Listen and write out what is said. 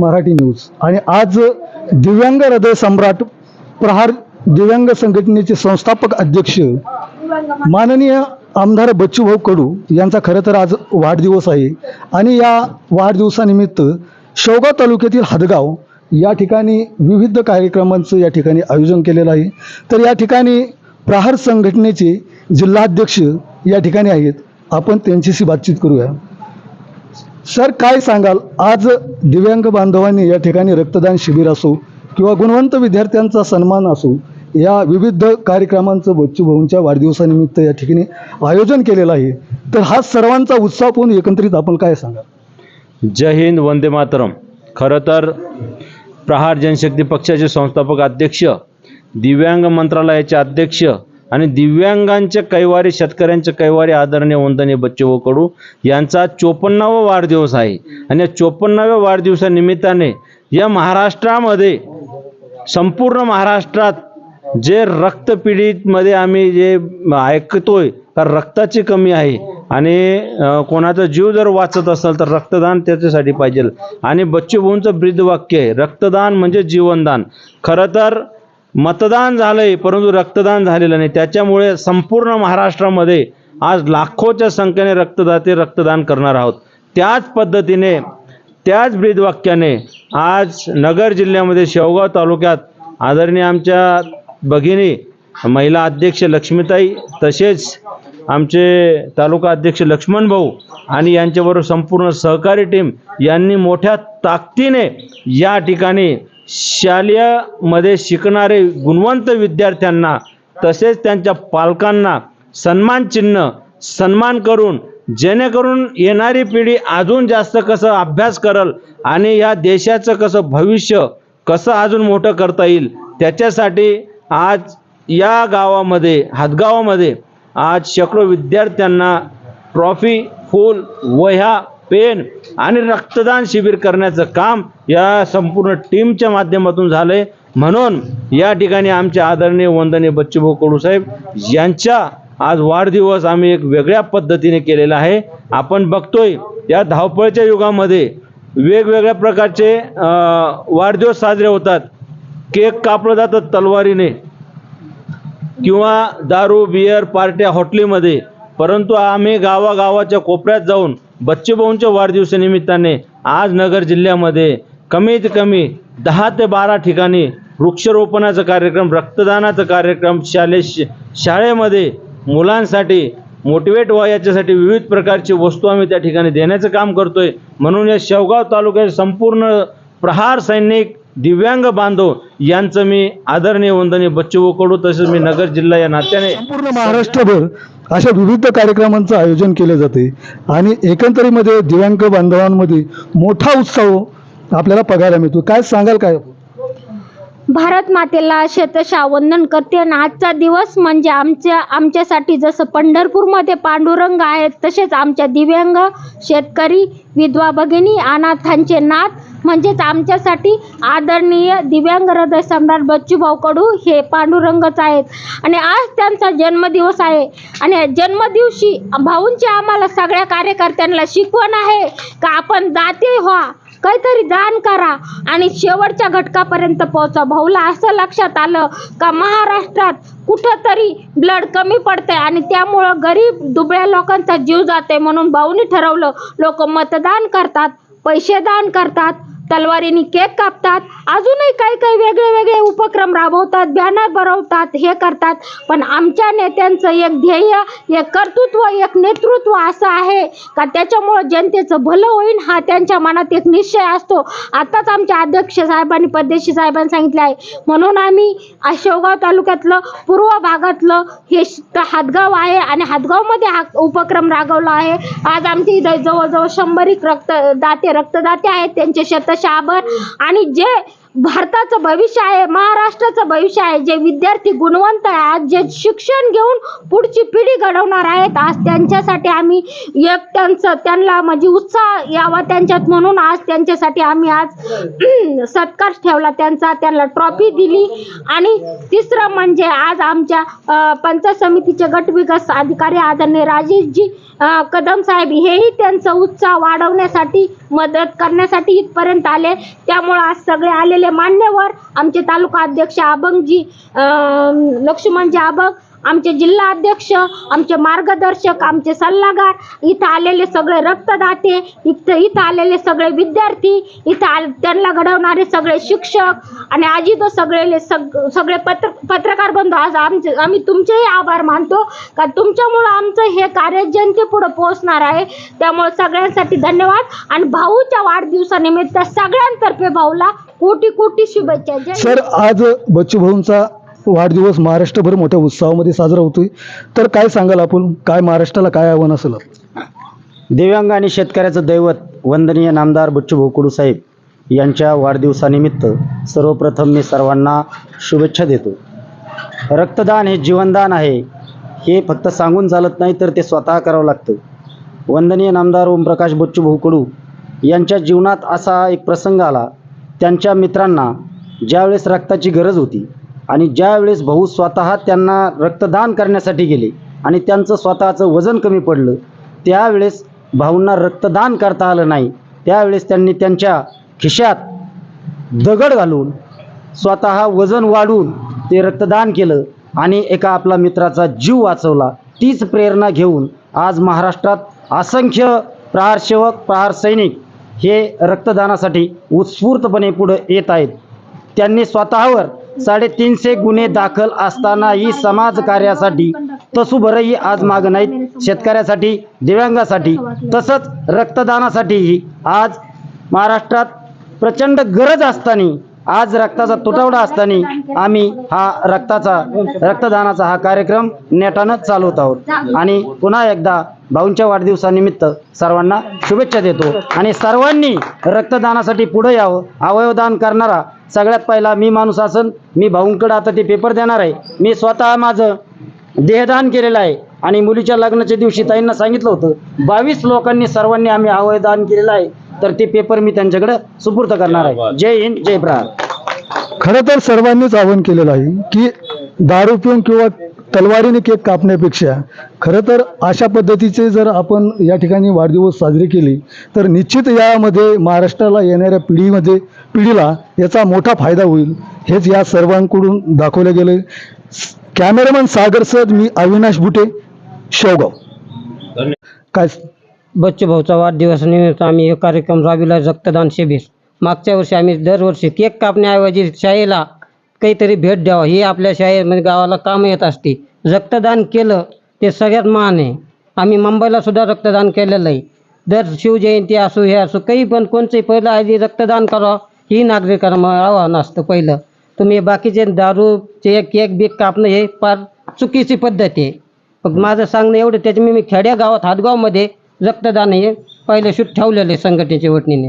Marathi news आणि आज दिव्यांग हृदय सम्राट प्रहार दिव्यांग संघटनेचे संस्थापक अध्यक्ष माननीय आमदार बच्चूभाऊ कडू यांचा खरं तर आज वाढदिवस आहे. आणि या वाढदिवसानिमित्त शेवगाव तालुक्यातील हदगाव या ठिकाणी विविध कार्यक्रमांचं या ठिकाणी आयोजन केलेलं आहे. तर या ठिकाणी प्रहार संघटनेचे जिल्हाध्यक्ष या ठिकाणी आहेत. आपण त्यांच्याशी बातचीत करूया. सर काय सांगाल? आज दिव्यांग बांधवांनी या ठिकाणी रक्तदान शिबिर असो किंवा गुणवंत विद्यार्थ्यांचा सन्मान असो या विविध कार्यक्रमांचं बच्चूभाऊंच्या वाढदिवसानिमित्त या ठिकाणी आयोजन केलेलं आहे. तर हा सर्वांचा उत्साह पाहून एकत्रित आपण काय सांगा जय हिंद वंदे मातरम. खरं तर प्रहार जनशक्ती पक्षाचे संस्थापक अध्यक्ष दिव्यांग मंत्रालयाचे अध्यक्ष आणि दिव्यांगांच्या कैवारी शेतकऱ्यांच्या कैवारी आदरणीय वंदने बच्चू कडू यांचा चोपन्नावा वाढदिवस आहे. आणि या चोपन्नाव्या वाढदिवसानिमित्ताने या महाराष्ट्रामध्ये संपूर्ण महाराष्ट्रात जे रक्तपीडितमध्ये आम्ही जे ऐकतोय का रक्ताची कमी आहे आणि कोणाचा जीव जर वाचत असेल तर रक्तदान त्याच्यासाठी पाहिजे. आणि बच्चूभाऊंचं ब्रीदवाक्य आहे रक्तदान म्हणजे जीवनदान. खरं तर मतदान झालंय परंतु रक्तदान झालेलं नाही. त्याच्यामुळे संपूर्ण महाराष्ट्रामध्ये आज लाखोच्या संख्येने रक्तदाते रक्तदान करणार आहोत. त्याच पद्धतीने त्याच ब्रीदवाक्याने आज नगर जिल्ह्यामध्ये शेवगाव तालुक्यात आदरणीय आमच्या भगिनी महिला अध्यक्ष लक्ष्मीताई तसेच आमचे तालुका अध्यक्ष लक्ष्मण भाऊ आणि यांच्याबरोबर संपूर्ण सहकारी टीम यांनी मोठ्या ताकदीने या ठिकाणी शालेयमध्ये शिकणारे गुणवंत विद्यार्थ्यांना तसेच त्यांच्या पालकांना सन्मान चिन्ह सन्मान करून जेणेकरून येणारी पिढी अजून जास्त कसं अभ्यास करल आणि या देशाचं कसं भविष्य कसं अजून मोठं करता येईल त्याच्यासाठी आज या गावामध्ये हातगावामध्ये आज शेकडो विद्यार्थ्यांना ट्रॉफी फूल वह्या पेन आणि रक्तदान शिबिर करण्याचं काम या संपूर्ण टीमच्या माध्यमातून झालंय. म्हणून या ठिकाणी आमचे आदरणीय वंदनीय बच्चूभाऊ कडू साहेब यांच्या आज वाढदिवस आम्ही एक वेगळ्या पद्धतीने केलेला आहे. आपण बघतोय या धावपळच्या युगामध्ये वेगवेगळ्या प्रकारचे वाढदिवस साजरे होतात. केक कापलं जातं तलवारीने किंवा दारू बियर पार्ट्या हॉटेलीमध्ये. परंतु आम्ही गावागावाच्या कोपऱ्यात जाऊन बच्चूभाऊंच्या वाढदिवसानिमित्ताने आज नगर जिल्ह्यामध्ये कमीत कमी दहा ते बारा ठिकाणी वृक्षरोपणाचा कार्यक्रम रक्तदानाचा कार्यक्रम शाले शाळेमध्ये मुलांसाठी मोटिवेट व्हा याच्यासाठी विविध प्रकारची वस्तू आम्ही त्या ठिकाणी देण्याचं काम करतोय. म्हणून या शेवगाव तालुक्याचे संपूर्ण प्रहार सैनिक दिव्यांग बांधव यांचं मी आदरणीय वंदनीय बच्चूभाऊ कडू तसेच मी नगर जिल्हा या नात्याने संपूर्ण महाराष्ट्रभर अशा विविध कार्यक्रमांचं आयोजन केले जाते. आणि एकंदरीमध्ये दिव्यांग बांधवांमध्ये मोठा उत्साह आपल्याला बघायला मिळतो. काय सांगाल काय? भारत मातेला शतशा वंदन करते आणि आजचा दिवस म्हणजे आमच्या आमच्यासाठी जसं पंढरपूरमध्ये पांडुरंग आहेत तसेच आमच्या दिव्यांग शेतकरी विधवा भगिनी अनाथांचे नाथ म्हणजेच आमच्यासाठी आदरणीय दिव्यांग हृदय सम्राट बच्चूभाऊ कडू हे पांडुरंगच आहेत. आणि आज त्यांचा जन्मदिवस आहे. आणि जन्मदिवशी भाऊंची आम्हाला सगळ्या कार्यकर्त्यांना शिकवण आहे का आपण दाते व्हा काहीतरी दान करा आणि शेवटच्या घटकापर्यंत पोहोचा. भाऊला असं लक्षात आलं का महाराष्ट्रात कुठंतरी ब्लड कमी पडतंय आणि त्यामुळं गरीब दुबळ्या लोकांचा जीव जाते म्हणून भाऊनी ठरवलं लोक मतदान करतात पैसे दान करतात तलवारीने केक कापतात. अजूनही काही काही वेगळे वेगळे उपक्रम राबवतात बॅनर बरवतात हे करतात. पण आमच्या नेत्यांचं एक ध्येय एक कर्तृत्व एक नेतृत्व असं आहे का त्याच्यामुळं जनतेचं भलं होईल हा त्यांच्या मनात एक निश्चय असतो. आताच आमच्या अध्यक्ष साहेबांनी परदेशी साहेबांनी सांगितलं आहे. म्हणून आम्ही शेवगाव तालुक्यातलं पूर्व भागातलं हे हातगाव आहे आणि हातगावमध्ये हा उपक्रम राबवला आहे. आज आमच्या इथं जवळजवळ शंभर एक रक्त दाते रक्तदाते आहेत. त्यांचे शेत आभार आणि जे भारताचं भविष्य आहे महाराष्ट्राचं भविष्य आहे जे विद्यार्थी गुणवंत आहे आज जे शिक्षण घेऊन पुढची घडवणार आहेत. आज त्यांच्यासाठी आम्ही एक त्यांचं त्यांना म्हणजे उत्साह यावा त्यांच्यात म्हणून आज त्यांच्यासाठी आम्ही आज सत्कार ठेवला. त्यांचा त्यांना ट्रॉफी दिली. आणि तिसरं म्हणजे आज आमच्या अ, पंचायत समितीचे गट विकास अधिकारी आदरणीय राजेशजी कदम साहेब हेही त्यांचा उत्साह वाढवण्यासाठी मदत करण्यासाठी इथपर्यंत आले. त्यामुळे आज सगळे आलेले मान्यवर आमचे तालुका अध्यक्ष अभंगजी लक्ष्मणजी अभंग आमचे जिल्हा अध्यक्ष आमचे मार्गदर्शक आमचे सल्लागार इथं आलेले सगळे रक्तदाते इथं इथं आलेले सगळे विद्यार्थी इथं त्यांना घडवणारे सगळे शिक्षक आणि आजी तो सगळे सग सगळे पत्र पत्रकार बंधू आज आमचे आम्ही तुमचेही आभार मानतो. का तुमच्यामुळं आमचं हे कार्य जनतेपुढं पोहोचणार आहे. त्यामुळे सगळ्यांसाठी धन्यवाद. आणि भाऊच्या वाढदिवसानिमित्त सगळ्यांतर्फे भाऊला कोटी कोटी शुभेच्छा. सर आज बच्चू भाऊंचा वाढदिवस महाराष्ट्रभर मोठ्या उत्साहामध्ये साजरा होतोय. तर काय सांगाल आपण? काय महाराष्ट्राला काय आव्हान असेल? दिव्यांग आणि शेतकऱ्याचं दैवत वंदनीय नामदार बच्चूभाऊ कडू साहेब यांच्या वाढदिवसानिमित्त सर्वप्रथम मी सर्वांना शुभेच्छा देतो. रक्तदान हे जीवनदान आहे हे फक्त सांगून चालत नाही तर ते स्वतः करावं लागतं. वंदनीय नामदार ओमप्रकाश बच्चूभाऊ कडू यांच्या जीवनात असा एक प्रसंग आला. त्यांच्या मित्रांना ज्यावेळेस रक्ताची गरज होती आणि ज्यावेळेस भाऊ स्वतः त्यांना रक्तदान करण्यासाठी गेले आणि त्यांचं स्वतःचं वजन कमी पडलं त्यावेळेस भाऊंना रक्तदान करता आलं नाही. त्यावेळेस त्यांनी त्यांच्या खिशात दगड घालून स्वतः वजन वाढवून ते रक्तदान केलं आणि एका आपला मित्राचा जीव वाचवला. तीच प्रेरणा घेऊन आज महाराष्ट्रात असंख्य प्रहारसेवक प्रहार सैनिक हे रक्तदानासाठी उत्स्फूर्तपणे पुढं येत आहेत. त्यांनी स्वतःवर साडेतीनशे गुन्हे दाखल असतानाही समाज कार्यासाठी तसूभरही आज मागं नाहीत. शेतकऱ्यासाठी दिव्यांगासाठी तसंच रक्तदानासाठीही आज महाराष्ट्रात प्रचंड गरज असताना आज रक्ताचा तुटवडा असताना आम्ही हा रक्ताचा रक्तदानाचा हा कार्यक्रम नेटानं चालवत आहोत. आणि पुन्हा एकदा भाऊंच्या वाढदिवसानिमित्त सर्वांना शुभेच्छा देतो. आणि सर्वांनी रक्तदानासाठी पुढे यावं अवयवदान करणारा सगळ्यात पहिला मी माणूस असन मी भाऊंकडे आता ते पेपर देणार आहे. मी स्वतः माझं देहदान केलेलं आहे. आणि मुलीच्या लग्नाच्या दिवशी ताईंना सांगितलं होतं बावीस लोकांनी सर्वांनी आम्ही अवयदान केलेलं आहे. तर ते पेपर मी त्यांच्याकडे सुपूर्द करणार आहे. जय हिंद जय प्रहार खरं तर सर्वांनीच आवाहन केलेलं आहे की दारू पिऊन किंवा तलवारीने केक कापण्यापेक्षा खरं तर अशा पद्धतीचे जर आपण या ठिकाणी वाढदिवस साजरे केले तर निश्चित यामध्ये महाराष्ट्राला येणाऱ्या पिढीमध्ये पिढीला याचा मोठा फायदा होईल. हेच या सर्वांकडून दाखवलं गेलं कॅमेरामॅन सागर सद मी अविनाश बुटे शेवगाव. काय बच्चूभाऊचा वाढदिवसानिमित्त आम्ही हे कार्यक्रम राबविला रक्तदान शिबिर. मागच्या वर्षी आम्ही दरवर्षी केक कापण्याऐवजी शाळेला काहीतरी भेट द्यावा हे आपल्या शाळेमध्ये गावाला काम येत असते. रक्तदान केलं ते सगळ्यात महान आहे. आम्ही मुंबईला सुद्धा रक्तदान केलेलं आहे. दर शिवजयंती असो हे असो काही पण कोणचंही पहिलं आधी रक्तदान करावं ही नागरिकांना आव्हान असतं पहिलं. तुम्ही बाकीचे दारूचे केक बीक कापणं हे फार चुकीची पद्धत आहे. मग माझं सांगणं एवढं त्याच्या मी खेड्या गावात हातगावमध्ये रक्तदान हे पहिले शूट ठेवलेलं आहे संघटनेच्या वटणीने